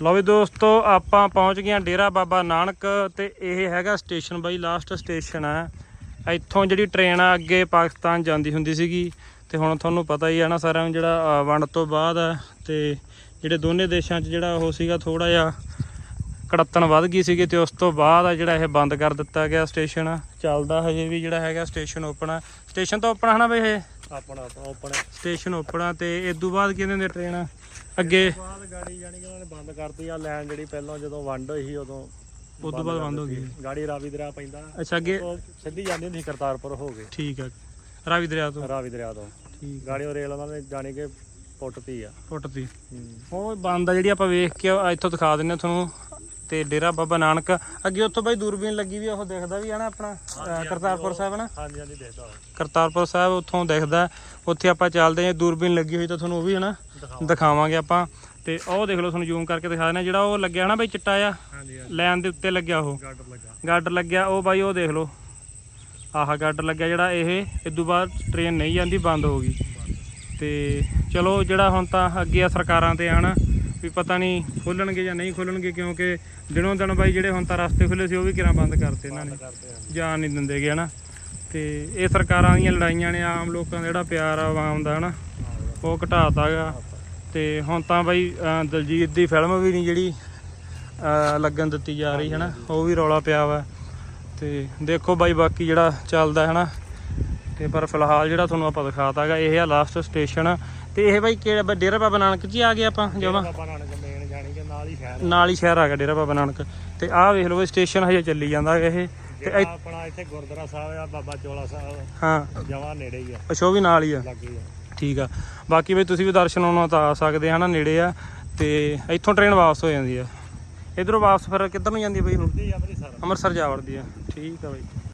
ਲਓ ਵੀ ਦੋਸਤੋ ਆਪਾਂ ਪਹੁੰਚ ਗਏ ਡੇਰਾ ਬਾਬਾ ਨਾਨਕ ਤੇ ਇਹ ਹੈਗਾ ਸਟੇਸ਼ਨ ਬਾਈ ਲਾਸਟ ਸਟੇਸ਼ਨ ਹੈ। ਇੱਥੋਂ ਜਿਹੜੀ ਟ੍ਰੇਨ ਆ ਅੱਗੇ ਪਾਕਿਸਤਾਨ ਜਾਂਦੀ ਹੁੰਦੀ ਸੀਗੀ। ਤੇ ਹੁਣ ਤੁਹਾਨੂੰ ਪਤਾ ਹੀ ਹੈ ਨਾ ਸਾਰਿਆਂ ਨੂੰ ਜਿਹੜਾ ਵੰਡ ਤੋਂ ਬਾਅਦ ਹੈ। ਤੇ ਜਿਹੜੇ ਦੋਨੇ ਦੇਸ਼ਾਂ 'ਚ ਜਿਹੜਾ ਉਹ ਸੀਗਾ ਥੋੜਾ ਜਿਹਾ ਕੜੱਤਣ ਵੱਧ ਗਈ ਸੀਗੀ ਤੇ ਉਸ ਤੋਂ ਬਾਅਦ ਆ ਜਿਹੜਾ ਇਹ ਬੰਦ ਕਰ ਦਿੱਤਾ ਗਿਆ ਸਟੇਸ਼ਨ ਚੱਲਦਾ ਹਜੇ ਵੀ ਜਿਹੜਾ ਹੈਗਾ ਸਟੇਸ਼ਨ ਓਪਨ ਆ। ਸਟੇਸ਼ਨ ਤਾਂ ਓਪਨ ਹਨਾ ਬਈ ਇਹ? ਆਪਣਾ ਓਪਨ ਸਟੇਸ਼ਨ ਓਪਨ ਆ ਤੇ ਇਸ ਤੋਂ ਬਾਅਦ ਕਿਹਦੇ ਦੇ ਟ੍ਰੇਨ ਅੱਗੇ। ਬਾਅਦ ਗਾੜੀ ਜਾਣੀ ਕਿ ਉਹਨਾਂ ਨੇ ਬੰਦ ਕਰਤੀ ਆ ਲੈਣ ਜਿਹੜੀ ਪਹਿਲਾਂ ਜਦੋਂ ਵੰਡ ਹੋਈ ਸੀ ਉਦੋਂ ਉਸ ਤੋਂ ਬਾਅਦ ਬੰਦ ਹੋ ਗਈ। ਗਾੜੀ ਰਾਵੀ ਦਰਿਆ ਪੈਂਦਾ। ਅੱਛਾ ਅੱਗੇ ਉਹ ਸਿੱਧੀ ਜਾਂਦੀ ਹੁੰਦੀ ਸੀ ਕਰਤਾਰਪੁਰ ਹੋ ਕੇ। ਠੀਕ ਆ। ਰਾਵੀ ਦਰਿਆ ਤੋਂ। ਰਾਵੀ ਦਰਿਆ ਤੋਂ। ਠੀਕ। ਗਾੜੀ ਉਹ ਰੇਲ ਉਹਨਾਂ ਨੇ ਜਾਣੀ ਕਿ ਪੁੱਟਤੀ ਆ। ਫੁੱਟਦੀ ਉਹ ਬੰਦ ਆ ਜਿਹੜੀ ਆਪਾਂ ਵੇਖ ਕੇ ਆ ਇੱਥੋਂ ਦਿਖਾ ਦਿੰਨੇ ਆ ਤੁਹਾਨੂੰ। ਤੇ ਡੇਰਾ ਬਾਬਾ ਨਾਨਕ। ਅੱਗੇ ਉੱਥੋਂ ਬਾਈ ਦੂਰਬੀਨ ਲੱਗੀ ਵੀ ਉਹ ਦਿਖਦਾ ਵੀ ਆ ਨਾ ਆਪਣਾ ਕਰਤਾਰਪੁਰ ਸਾਹਿਬ ਨਾ? ਹਾਂਜੀ ਹਾਂਜੀ ਦੇਖਦਾ ਕਰਤਾਰਪੁਰ ਸਾਹਿਬ ਉੱਥੋਂ ਦਿਖਦਾ। ਉੱਥੇ ਆਪਾਂ ਚੱਲਦੇ ਹਾਂ ਦੂਰਬੀਨ ਲੱਗੀ ਹੋਈ ਤਾਂ ਤੁਹਾਨੂੰ ਉਹ ਵੀ ਹਨਾ ਦਿਖਾਵਾਂਗੇ। ਆਪਾਂ। ਤੇ ਉਹ ਦੇਖ ਲਓ ਤੁਹਾਨੂੰ ਜ਼ੂਮ ਕਰਕੇ ਦਿਖਾ ਦਿੰਦੇ ਹਾਂ। ਜਿਹੜਾ ਉਹ ਲੱਗਿਆ ਨਾ ਬਾਈ ਚਿੱਟਾ ਆ ਹਾਂਜੀ ਹਾਂਜੀ। ਲਾਈਨ ਦੇ ਉੱਤੇ ਲੱਗਿਆ ਉਹ। ਗਾਰਡਰ ਲੱਗਾ। ਗਾਰਡਰ ਲੱਗਿਆ ਉਹ ਬਾਈ ਉਹ ਦੇਖ ਲਓ। ਆਹ ਗਾਰਡਰ ਲੱਗਿਆ ਜਿਹੜਾ ਇਹ ਇਦੋਂ ਬਾਅਦ ਟ੍ਰੇਨ ਨਹੀਂ ਜਾਂਦੀ ਬੰਦ ਹੋ ਗਈ। ਤੇ ਚਲੋ ਜਿਹੜਾ ਹੁਣ ਤਾਂ ਅੱਗੇ ਆ ਸਰਕਾਰਾਂ ਤੇ ਆਣ ਵੀ ਪਤਾ ਨਹੀਂ ਖੋਲਣਗੇ ਜਾਂ ਨਹੀਂ ਖੋਲਣਗੇ ਕਿਉਂਕਿ ਦਿਨੋਂ ਦਿਨ ਬਾਈ ਜਿਹੜੇ ਹੁਣ ਤਾਂ ਰਸਤੇ ਖੁੱਲੇ ਸੀ ਉਹ ਵੀ ਕਿਰਾਂ ਬੰਦ ਕਰਤੇ ਇਹਨਾਂ ਨੇ। ਜਾਣ ਨਹੀਂ ਦਿੰਦੇਗੇ ਹਨਾ। ਤੇ ਇਹ ਸਰਕਾਰਾਂ ਦੀਆਂ ਲੜਾਈਆਂ ਨੇ ਆਮ ਲੋਕਾਂ ਦਾ ਜਿਹੜਾ ਪਿਆਰ ਆ ਆਵਾਮ ਦਾ ਹਨਾ। ਉਹ ਘਟਾਤਾਗਾ ਤੇ ਹੁਣ ਤਾਂ ਬਾਈ ਦਲਜੀਤ ਦੀ ਫਿਲਮ ਵੀ ਨਹੀਂ ਜਿਹੜੀ ਲੱਗਣ ਦਿੱਤੀ ਜਾ ਰਹੀ ਹਨਾ। ਉਹ ਵੀ ਰੌਲਾ ਪਿਆ ਵਾ। ਤੇ ਦੇਖੋ ਬਾਈ ਬਾਕੀ ਜਿਹੜਾ ਚੱਲਦਾ ਹੈ ਨਾ ਤੇ ਪਰ ਫਿਲਹਾਲ ਜਿਹੜਾ ਤੁਹਾਨੂੰ ਆਪਾਂ ਦਿਖਾਤਾਗਾ ਇਹ ਆ ਲਾਸਟ ਸਟੇਸ਼ਨ ਤੇ ਇਹ ਬਾਈ ਕਿਹੜਾ ਡੇਰਾ ਬਾਬਾ ਨਾਨਕ ਜੀ ਆ ਗਏ ਆਪਾਂ ਜਮਾ? ਬਾਬਾ ਨਾਨਕ ਮੇਨ ਜਾਣੀ ਕਿ ਨਾਲ ਹੀ ਸ਼ਹਿਰ ਨਾਲ ਹੀ ਸ਼ਹਿਰ ਆ ਗਿਆ ਡੇਰਾ ਬਾਬਾ ਨਾਨਕ। ਤੇ ਆਹ ਵੇਖ ਲਓ ਸਟੇਸ਼ਨ ਹਜੇ ਚੱਲੀ ਜਾਂਦਾ ਇਹ। ਤੇ ਆਪਣਾ ਇੱਥੇ ਗੁਰਦੁਆਰਾ ਸਾਹਿਬ ਆ ਬਾਬਾ ਚੋਲਾ ਸਾਹਿਬ। ਹਾਂ। ਜਮਾਂ ਨੇੜੇ ਹੀ ਆ। ਅੱਛਾ ਉਹ ਵੀ ਨਾਲ ਹੀ ਆ। ਠੀਕ ਆ। ਬਾਕੀ ਵੀ ਤੁਸੀਂ ਵੀ ਦਰਸ਼ਨ ਆਉਣਾ ਤਾਂ ਆ ਸਕਦੇ ਹਨਾ ਨੇੜੇ ਆ। ਤੇ ਇੱਥੋਂ ਟ੍ਰੇਨ ਵਾਪਸ ਹੋ ਜਾਂਦੀ ਆ। ਇਧਰੋਂ ਵਾਪਸ ਫਿਰ ਕਿੱਧਰ ਨੂੰ ਜਾਂਦੀ ਆ ਬਈ? ਅੰਮ੍ਰਿਤਸਰ ਅੰਮ੍ਰਿਤਸਰ ਜਾ ਵੜਦੀ ਆ। ਠੀਕ ਆ ਬਈ।